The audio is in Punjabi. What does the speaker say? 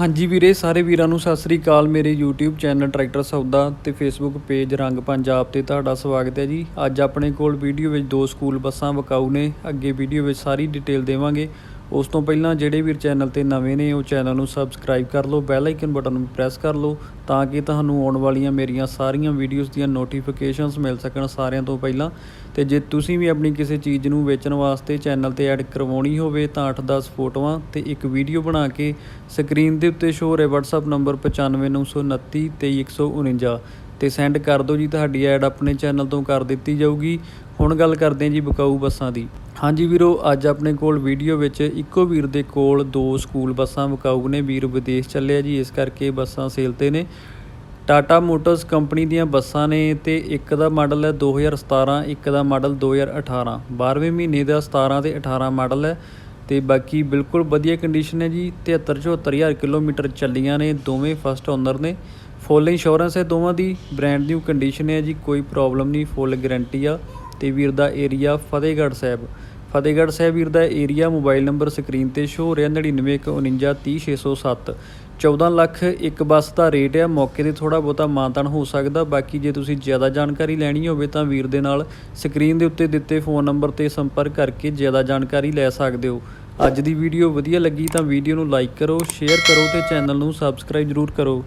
ਹਾਂਜੀ ਵੀਰੇ, ਸਾਰੇ ਵੀਰਾਂ ਨੂੰ ਸਤਿ ਸ੍ਰੀ ਅਕਾਲ। ਮੇਰੇ YouTube ਚੈਨਲ ਟਰੈਕਟਰ ਸੌਦਾ ਤੇ Facebook ਪੇਜ ਰੰਗ ਪੰਜਾਬ ਤੇ ਤੁਹਾਡਾ ਸਵਾਗਤ ਹੈ ਜੀ। ਅੱਜ ਆਪਣੇ ਕੋਲ ਵੀਡੀਓ ਵਿੱਚ ਦੋ ਸਕੂਲ ਬੱਸਾਂ ਵਿਕਾਊ ਨੇ। ਅੱਗੇ ਵੀਡੀਓ ਵਿੱਚ ਸਾਰੀ ਡਿਟੇਲ ਦੇਵਾਂਗੇ। ਉਸ ਤੋਂ ਪਹਿਲਾਂ ਜਿਹੜੇ ਵੀ ਚੈਨਲ ਤੇ ਨਵੇਂ ਨੇ, ਉਹ ਚੈਨਲ ਨੂੰ ਸਬਸਕ੍ਰਾਈਬ ਕਰ ਲਓ, ਬੈਲ ਆਈਕਨ ਬਟਨ ਨੂੰ ਪ੍ਰੈਸ ਕਰ ਲਓ, ਤਾਂ ਕਿ ਤੁਹਾਨੂੰ ਆਉਣ ਵਾਲੀਆਂ ਮੇਰੀਆਂ ਸਾਰੀਆਂ ਵੀਡੀਓਜ਼ ਦੀਆਂ ਨੋਟੀਫਿਕੇਸ਼ਨਸ ਮਿਲ ਸਕਣ ਸਾਰਿਆਂ ਤੋਂ ਪਹਿਲਾਂ। ਤੇ ਜੇ ਤੁਸੀਂ ਵੀ ਆਪਣੀ ਕਿਸੇ ਚੀਜ਼ ਨੂੰ ਵੇਚਣ ਵਾਸਤੇ ਚੈਨਲ ਤੇ ਐਡ ਕਰਵਾਉਣੀ ਹੋਵੇ, ਤਾਂ 8-10 ਫੋਟੋਆਂ ਤੇ ਇੱਕ ਵੀਡੀਓ ਬਣਾ ਕੇ ਸਕਰੀਨ ਦੇ ਉੱਤੇ ਸ਼ੋਅ ਹੋ ਰਿਹਾ WhatsApp ਨੰਬਰ 952929 23149 ਤੇ ਸੈਂਡ ਕਰ ਦਿਓ ਜੀ, ਤੁਹਾਡੀ ਐਡ ਆਪਣੇ ਚੈਨਲ ਤੋਂ ਕਰ ਦਿੱਤੀ ਜਾਊਗੀ। ਹੁਣ ਗੱਲ ਕਰਦੇ ਹਾਂ ਜੀ ਬਕਾਊ ਬੱਸਾਂ ਦੀ। ਹਾਂਜੀ ਵੀਰੋ, ਅੱਜ ਆਪਣੇ ਕੋਲ ਵੀਡੀਓ ਵਿੱਚ ਇੱਕੋ ਵੀਰ ਦੇ ਕੋਲ ਦੋ ਸਕੂਲ ਬੱਸਾਂ ਬਕਾਊ ਨੇ। ਵੀਰ ਵਿਦੇਸ਼ ਚੱਲਿਆ ਜੀ, ਇਸ ਕਰਕੇ ਬੱਸਾਂ ਸੇਲ ਤੇ ਨੇ। ਟਾਟਾ ਮੋਟਰਸ ਕੰਪਨੀ ਦੀਆਂ ਬੱਸਾਂ ਨੇ ਤੇ ਇੱਕ ਦਾ ਮਾਡਲ ਹੈ 2017 ਇੱਕ ਦਾ ਮਾਡਲ 2018 12ਵੇਂ ਮਹੀਨੇ ਦਾ 17 ਤੇ 18 ਮਾਡਲ ਹੈ ਤੇ ਬਾਕੀ ਬਿਲਕੁਲ ਵਧੀਆ ਕੰਡੀਸ਼ਨ ਹੈ ਜੀ। 73 74000 ਕਿਲੋਮੀਟਰ ਚੱਲੀਆਂ ਨੇ, ਦੋਵੇਂ ਫਸਟ ਓਨਰ ਨੇ। ਫੁੱਲ ਇੰਸ਼ੋਰੈਂਸ ਹੈ, ਦੋਵਾਂ ਦੀ ਬ੍ਰਾਂਡ ਨਿਊ ਕੰਡੀਸ਼ਨ ਹੈ ਜੀ, ਕੋਈ ਪ੍ਰੋਬਲਮ ਨਹੀਂ ਫੁੱਲ ਗਾਰੰਟੀ ਆ। ਤੇ ਵੀਰ ਦਾ ਏਰੀਆ ਫਤਿਹਗੜ੍ਹ ਸਾਹਿਬ। ਫਤਿਹਗੜ੍ਹ ਸਾਹਿਬ ਵੀਰ ਦਾ ਏਰੀਆ ਮੋਬਾਈਲ ਨੰਬਰ ਸਕਰੀਨ ਤੇ ਸ਼ੋ ਹੋ ਰਿਹਾ 9914930607 14 ਲੱਖ ਇੱਕ ਬੱਸ ਦਾ ਰੇਟ ਆ, ਮੌਕੇ ਤੇ ਥੋੜਾ ਬਹੁਤਾ ਮਾਨਤਾਨ ਹੋ ਸਕਦਾ, ਬਾਕੀ ਜੇ ਤੁਸੀਂ ਜ਼ਿਆਦਾ ਜਾਣਕਾਰੀ ਲੈਣੀ ਹੋਵੇ ਤਾਂ ਵੀਰ ਦੇ ਨਾਲ ਸਕਰੀਨ ਦੇ ਉੱਤੇ ਦਿੱਤੇ ਫੋਨ ਨੰਬਰ ਤੇ ਸੰਪਰਕ ਕਰਕੇ ਜ਼ਿਆਦਾ ਜਾਣਕਾਰੀ ਲੈ ਸਕਦੇ ਹੋ। ਅੱਜ ਦੀ ਵੀਡੀਓ ਵਧੀਆ ਲੱਗੀ ਤਾਂ ਵੀਡੀਓ ਨੂੰ ਲਾਈਕ ਕਰੋ ਸ਼ੇਅਰ ਕਰੋ ਤੇ ਚੈਨਲ ਨੂੰ ਸਬਸਕ੍ਰਾਈਬ ਜ਼ਰੂਰ ਕਰੋ।